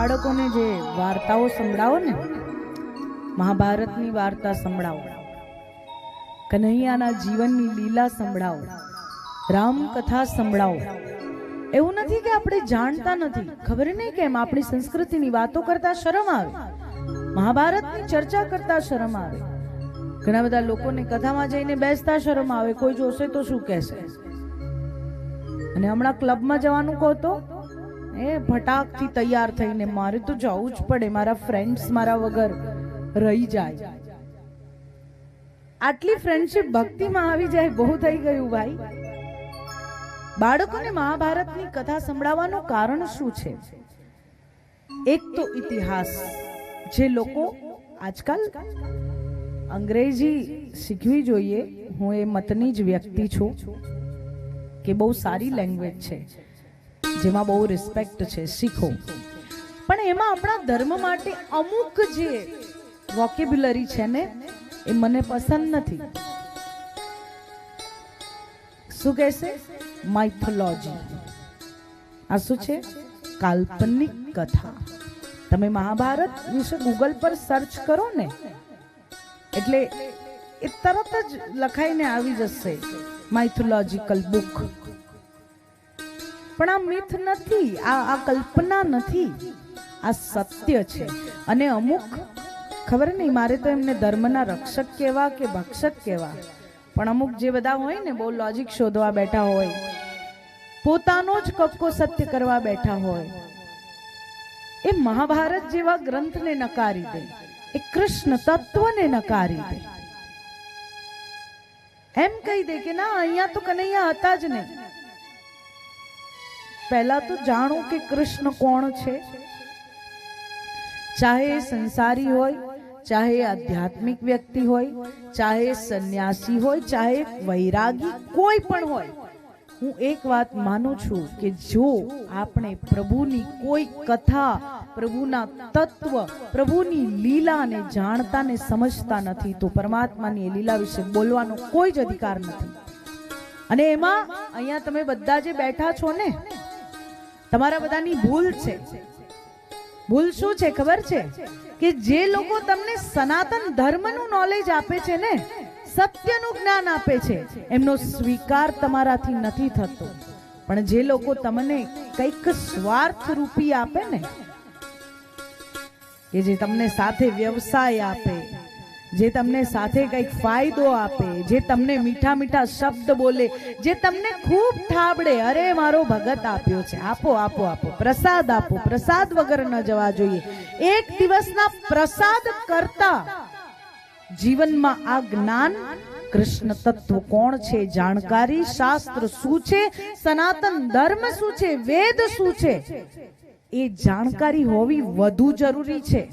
બાળકોને જે વાર્તાઓ સંભળાવો ને, મહાભારતની વાર્તા સંભળાવો કન્હૈયાના જીવનની લીલા સંભળાવો, રામકથા સંભળાવો. એવું નથી કે આપણે જાણતા નથી, ખબર નહીં કેમ આપણી સંસ્કૃતિની વાતો કરતા શરમ આવે, મહાભારતની ચર્ચા કરતા શરમ આવે. ઘણા બધા લોકોને કથામાં જઈને બેસતા શરમ આવે, કોઈ જોશે તો શું કહેશે? અને હમણાં ક્લબમાં જવાનું કહો તો એ ફટાકથી તૈયાર થઈને મારે તો જવું જ પડે, મારા ફ્રેન્ડ્સ મારા વગર રહી જાય. આટલી ફ્રેન્ડશિપ ભક્તિમાં આવી જાય, બહુ થઈ ગયું ભાઈ. બાળકોને મહાભારતની કથા સંભળાવવાનું કારણ શું છે? એક તો ઇતિહાસ. જે લોકો આજકાલ અંગ્રેજી શીખવી જોઈએ, હું એ મતની જ વ્યક્તિ છું, કે બહુ સારી લેંગ્વેજ છે. જેમાં બહુ રિસ્પેક્ટ છે, શીખો. પણ એમાં આપણા ધર્મ માટે અમુક જે વોકેબ્યુલરી છે ને, એ મને પસંદ નથી. શું કહેશે? માઇથોલોજી આ શું છે? કાલ્પનિક કથા. તમે મહાભારત વિશે ગૂગલ પર સર્ચ કરો ને, એટલે એ તરત જ લખાઈને આવી જશે માઇથોલોજીકલ બુક પણ આ મિથ નથી, આ આ કલ્પના નથી. આ સત્ય છે. અને અમુક, ખબર નહીં, મારે તો એમને ધર્મના રક્ષક કહેવા કે ભક્ષક કહેવા પણ અમુક જે બધા હોય ને, બહુ લોજિક શોધવા બેઠા હોય, પોતાનો જ કપકો સત્ય કરવા બેઠા હોય, એ મહાભારત જેવા ગ્રંથને નકારી દે, એ કૃષ્ણ તત્વને નકારી દે. એમ કહી દે કે ના, અહીંયા તો કનૈયા હતા જ નહીં. પહેલા તો જાણો કે કૃષ્ણ કોણ છે? ચાહે સંસારી હોય, ચાહે આધ્યાત્મિક વ્યક્તિ હોય, ચાહે સંન્યાસી હોય, ચાહે વૈરાગી કોઈ પણ હોય, હું એક વાત માનું છું કે જો આપણે પ્રભુની કોઈ કથા, પ્રભુના તત્વ, પ્રભુની લીલાને જાણતા ને સમજતા નથી, તો પરમાત્માની એ લીલા વિશે બોલવાનો કોઈ જ અધિકાર નથી. અને એમાં અહીંયા તમે બધા જે બેઠા છો ને તમારા બધાની ભૂલ છે. ભૂલ શું છે ખબર છે? કે જે લોકો તમને સનાતન ધર્મનું નોલેજ આપે છે ને, સત્યનું જ્ઞાન આપે છે, એમનો સ્વીકાર તમારાથી નથી થતો. પણ જે લોકો તમને કંઈક સ્વાર્થ રૂપી આપે ને, કે જે તમને સાથે વ્યવસાય આપે જે તમને સાથે કંઈક ફાયદો આપે, જે તમને મીઠા મીઠા શબ્દ બોલે, જે તમને ખૂબ થાબડે, અરે, મારો ભગત આપ્યો છે. આપો આપો આપો. પ્રસાદ આપો. પ્રસાદ વગર ન જવા જોઈએ. એક દિવસના પ્રસાદ કરતા જીવનમાં આ જ્ઞાન કૃષ્ણ તત્વ કોણ છે? જાણકારી, શાસ્ત્ર શું છે? સનાતન ધર્મ શું છે? વેદ શું છે? એ જાણકારી હોવી વધુ જરૂરી છે.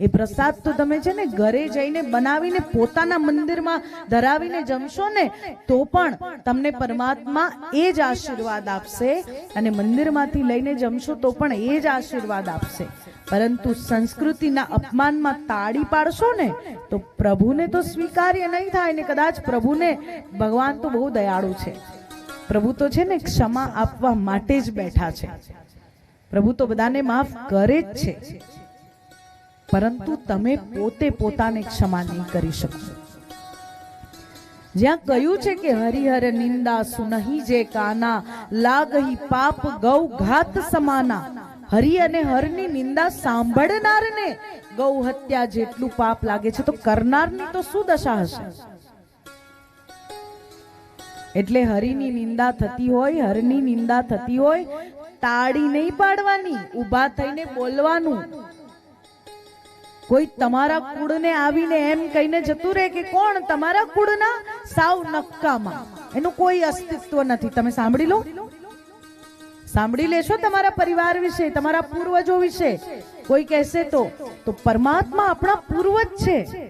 એ પ્રસાદ તો તમે છે ને ઘરે જઈને બનાવીને પોતાના મંદિરમાં ધરાવીને જમશો ને, તો પણ તમને પરમાત્મા એ જ આશીર્વાદ આપશે અને મંદિરમાંથી લઈને જમશો તો પણ એ જ આશીર્વાદ આપશે. પરંતુ સંસ્કૃતિના અપમાનમાં તાળી પાડશો ને, તો પ્રભુને તો સ્વીકાર્ય નહીં થાય ને કદાચ પ્રભુને, ભગવાન તો બહુ દયાળુ છે. પ્રભુ તો છે ને ક્ષમા આપવા માટે જ બેઠા છે. પ્રભુ તો બધાને માફ કરે જ છે. પરંતુ તમે પોતે પોતાને ક્ષમા નહીં કરી શકશો. જ્યાં કહ્યું છે કે હરિહર નિંદા સુનહી જે કાના, લાગહી પાપ ગૌ ઘાત સમાના. હરિ અને હરની નિંદા સાંભળનારને ગૌ હત્યા જેટલું પાપ લાગે છે તો કરનારની તો શું દશા હશે? એટલે હરિની નિંદા થતી હોય, હરની નિંદા થતી હોય, તાળી નહીં પાડવાની, ઊભા થઈને બોલવાનું. કોઈ તમારા કુળને આવીને એમ કહીને જતું રહે કે કોણ? તમારા કુળના સાવ નક્કામાં. એનું કોઈ અસ્તિત્વ નથી. તમે સાંભળી લો. સાંભળી લેશો તમારા પરિવાર વિશે, તમારા પૂર્વજો વિશે. કોઈ કહેશે તો તો પરમાત્મા આપણા પૂર્વજ છે.